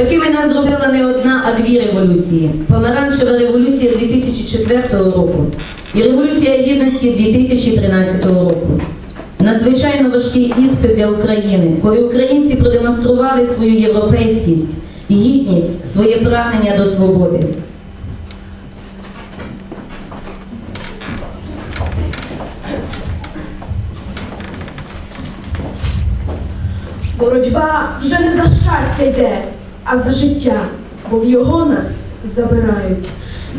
Такими нас зробила не одна, а дві революції. Помаранчева революція 2004 року і Революція Гідності 2013 року. Надзвичайно важкий іспит для України, коли українці продемонстрували свою європейськість, гідність, своє прагнення до свободи. Боротьба вже не за щастя йде, а за життя, бо в його нас забирають.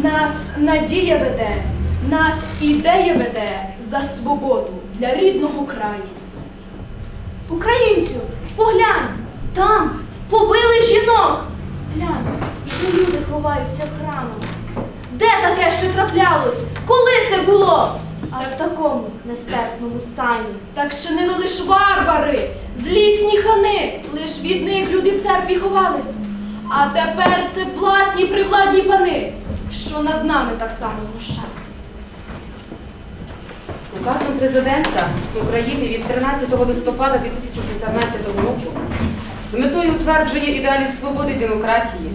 Нас надія веде, нас ідея веде за свободу для рідного краю. Українцю, поглянь, там побили жінок. Глянь, вже люди ховаються в храму. Де таке ще траплялось? Коли це було? Аж в такому нестерпному стані. Так чинили лиш варвари, злісні хани, лиш від них люди в церкві ховались. А тепер це власні привладні пани, що над нами так само знущались. Указом президента України від 13 листопада 2014 року з метою утвердження ідеалів свободи демократії,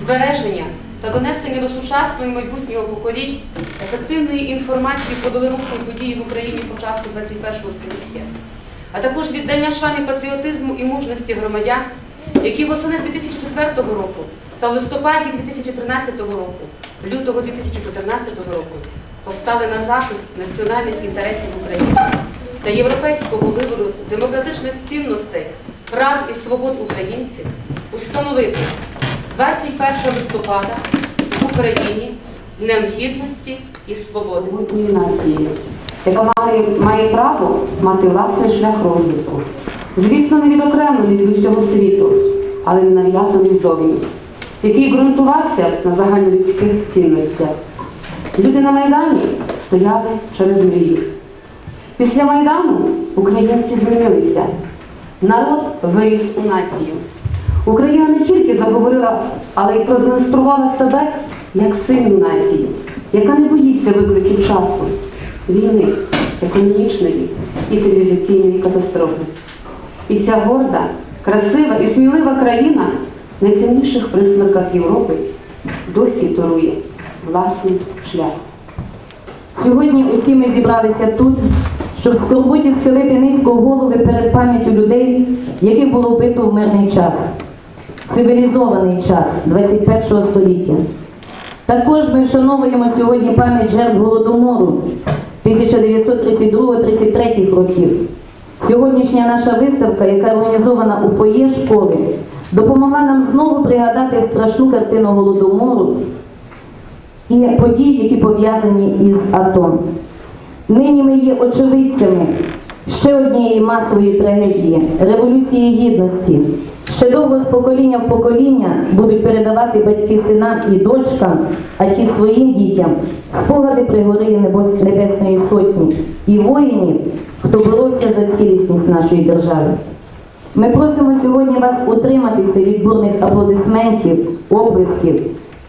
збереження та донесення до сучасного майбутнього поколінь ефективної інформації про доленосні події в Україні початку 21 століття, а також віддання шани патріотизму і мужності громадян, які восени 2004 року та в листопаді 2013 року, лютого 2014 року постали на захист національних інтересів України та європейського вибору демократичних цінностей, прав і свобод українців, установити 21 листопада в Україні Днем Гідності і Свободи. нації, яка має, право мати власний шлях розвитку. Звісно, не відокремлений від усього світу, але не нав'язаний зовні, який ґрунтувався на загальнолюдських цінностях. Люди на Майдані стояли через мрію. Після Майдану українці змінилися. Народ виріс у націю. Україна не тільки заговорила, але й продемонструвала себе як сильну націю, яка не боїться викликів часу, війни, економічної і цивілізаційної катастрофи. І ця горда, красива і смілива країна в найтемніших присмерках Європи досі торує власний шлях. Сьогодні усі ми зібралися тут, щоб в скорботі схилити низько голови перед пам'яттю людей, яких було вбито в мирний час, цивілізований час 21 століття. Також ми вшановуємо сьогодні пам'ять жертв Голодомору 1932-33 років. Сьогоднішня наша виставка, яка організована у фоє школи, допомогла нам знову пригадати страшну картину Голодомору і подій, які пов'язані із АТО. Нині ми є очевидцями ще однієї масової трагедії Революції Гідності. Ще довго з покоління в покоління будуть передавати батьки синам і дочкам, а ті своїм дітям спогади при горі Небес- Небесної Сотні і воїнів, хто боровся за цілісність нашої держави. Ми просимо сьогодні вас утриматися від бурних аплодисментів, оплесків,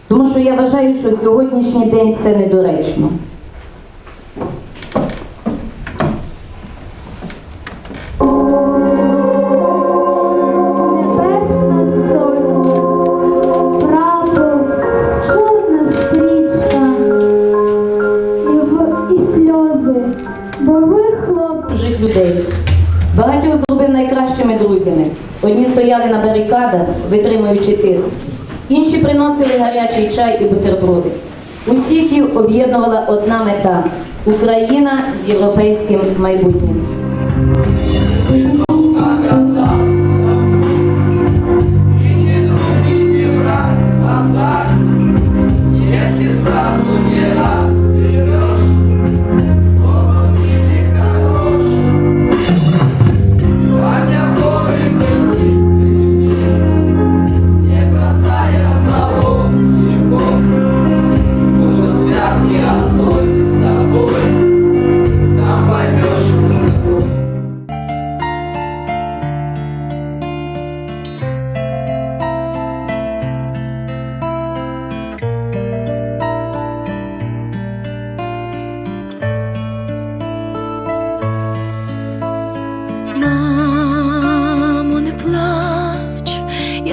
тому що я вважаю, що сьогоднішній день це недоречно. Витримуючи тиск. Інші приносили гарячий чай і бутерброди. Усіх їх об'єднувала одна мета Україна з європейським майбутнім.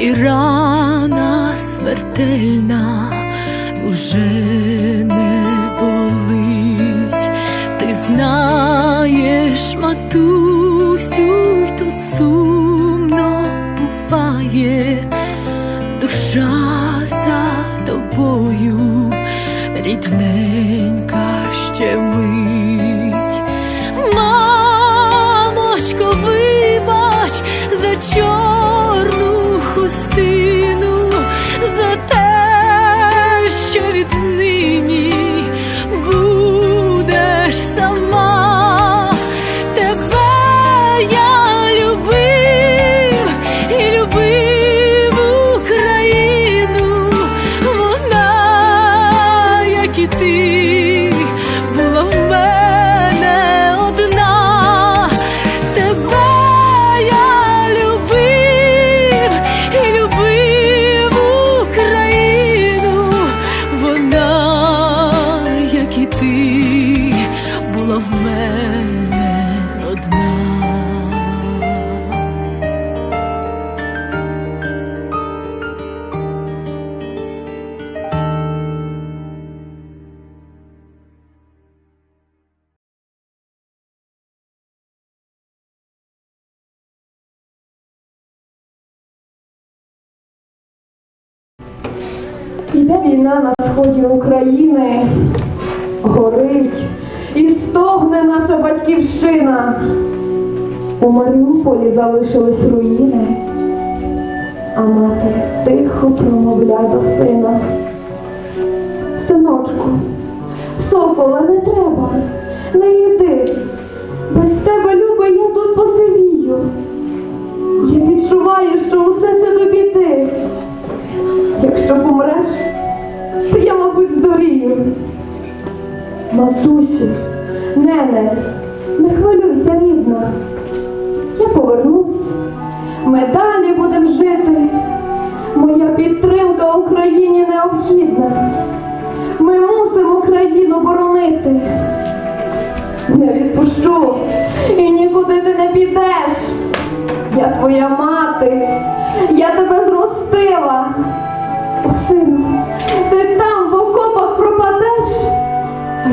і рана смертельна уже не болить. Ти знаєш, матусю, й тут сумно буває, душа за тобою, рідненька ще мить. Мамочко, вибач за чорну Іде війна на сході України, горить і стогне наша батьківщина. У Маріуполі залишились руїни, а мати тихо промовля до сина. Синочку, сокола не треба, не йди. Без тебе, любий, я тут посивію. Я відчуваю, що усе це до біди. Якщо помреш, мабуть. Матусю, нене, не хвилюйся, рідна. Я повернусь, ми далі будемо жити, Моя підтримка Україні необхідна. Ми мусимо країну боронити. Не відпущу і нікуди ти не підеш. Я твоя мати, я тебе зростила. О,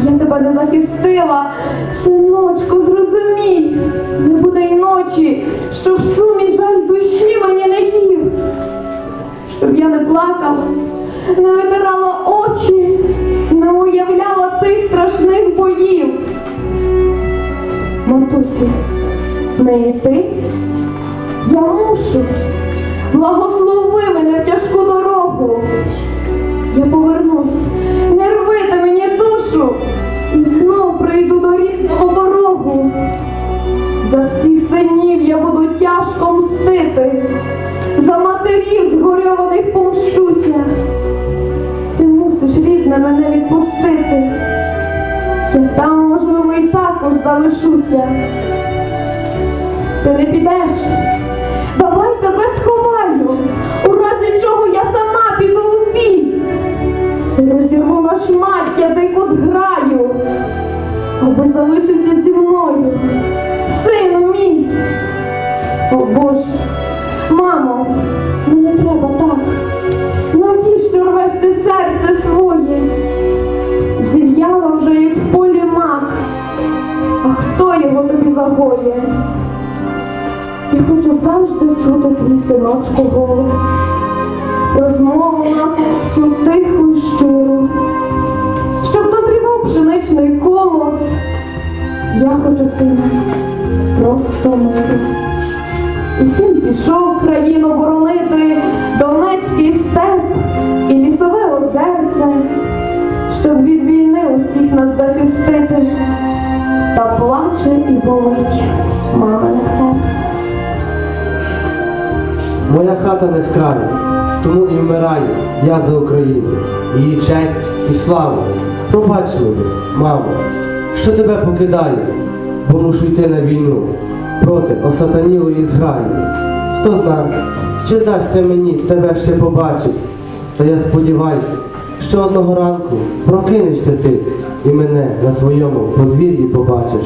я тебе не захистила. Синочку, зрозумій, не буде й ночі, щоб сумі жаль душі мені не їв, щоб я не плакала, не витирала очі, не уявляла тих страшних боїв. Матусю, не йти? Я мушу. Благослови мене в тяжку дорогу. Я повернусь, не рвите мені душу і знов прийду до рідного порогу. За всіх синів я буду тяжко мстити, за матерів згорьованих помщуся. Ти мусиш, рідне, мене відпустити. Я там, можливо, і також залишуся. Ти не підеш. Шмаття дику зграю, аби залишився зі мною. Сину мій. О Боже, мамо, ну не треба так. Навіщо рвеш ти серце своє? Зів'яла вже як в полі мак. А хто його тобі загоє? Я хочу завжди чути твій синочку голос, розмову нашу тиху й щиру, пшеничний колос. Я хочу сина, просто миру. І син пішов країну боронити Донецький степ і лісове озерце, щоб від війни усіх нас захистити. Та плаче і болить мамине серце. Моя хата не з тому і вмираю я за Україну, її честь і славу. Пробач мені, мамо, що тебе покидаю, бо мушу йти на війну проти осатанілої зграї. Хто знає, чи дасться мені тебе ще побачить, та я сподіваюся, що одного ранку прокинешся ти і мене на своєму подвір'ї побачиш.